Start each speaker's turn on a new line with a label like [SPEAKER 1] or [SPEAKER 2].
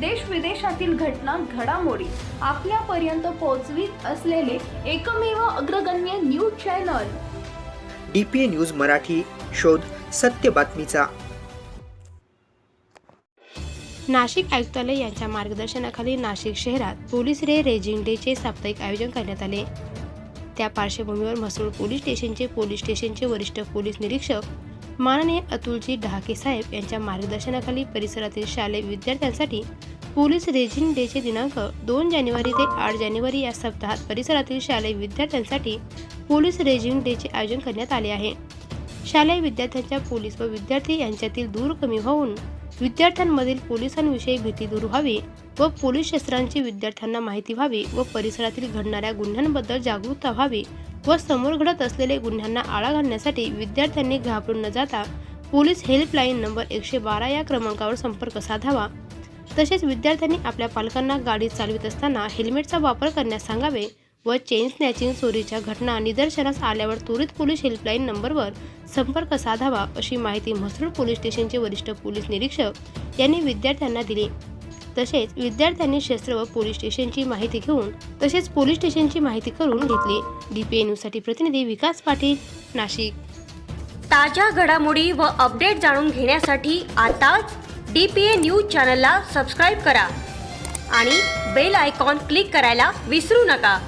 [SPEAKER 1] देश विदेशातील घटना घडामोडी आपल्यापर्यंत पोहोचवीत असलेले एकमेव अग्रगण्य news channel.
[SPEAKER 2] D P A news Marathi शोध सत्य बातमीचा.
[SPEAKER 3] नाशिक आयुक्तालय यांच्या मार्गदर्शनाखाली नाशिक शहरात पोलीस रे रेजिंग डेचे साप्ताहिक आयोजन करण्यात आले. त्या पार्श्वभूमीवर म्हसरूळ पोलीस स्टेशनचे पोलीस स्टेशनचे वरिष्ठ पोलीस निरीक्षक माननीय अतुलजी डहाके साहेब यांच्या मार्गदर्शनाखाली परिसरातील शालेय विद्यार्थ्यांसाठी पोलीस रेजिंग डेचे दिनांक दोन जानेवारी ते आठ जानेवारी या सप्ताहात परिसरातील शालेय विद्यार्थ्यांसाठी पोलीस रेजिंग डेचे आयोजन करण्यात आले आहे. शालेय विद्यार्थ्यांच्या पोलीस व विद्यार्थी यांच्यातील दूर कमी होऊन विद्यार्थ्यांमधील पोलिसांविषयी भीती दूर व्हावी व पोलीस शस्त्रांची विद्यार्थ्यांना माहिती व्हावी व परिसरातील घडणाऱ्या गुन्ह्यांबद्दल जागरूकता व्हावी व समोर घडत असलेल्या गुन्ह्यांना आळा घालण्यासाठी विद्यार्थ्यांनी घाबरून न जाता पोलीस हेल्पलाईन नंबर एकशे बारा या क्रमांकावर संपर्क साधावा. तसेच विद्यार्थ्यांनी आपल्या पालकांना गाडी चालवित असताना हेल्मेटचा वापर करण्यास सांगावे व चेन स्नॅचिंग चोरीच्या घटना निदर्शनास आल्यावर त्वरित पोलीस हेल्पलाईन नंबरवर संपर्क साधावा अशी माहिती म्हसरूळ पोलीस स्टेशनचे वरिष्ठ पोलीस निरीक्षक यांनी विद्यार्थ्यांना दिली. तसेच विद्यार्थ्यांनी शस्त्र व पोलीस स्टेशनची माहिती घेऊन तसेच पोलीस स्टेशनची माहिती करून घेतली. डीपीए न्यूजसाठी प्रतिनिधी विकास पाटील नाशिक.
[SPEAKER 4] ताज्या घडामोडी व अपडेट जाणून घेण्यासाठी आताच डी पी ए न्यूज चॅनलला सबस्क्राईब करा आणि बेल आयकॉन क्लिक करायला विसरू नका.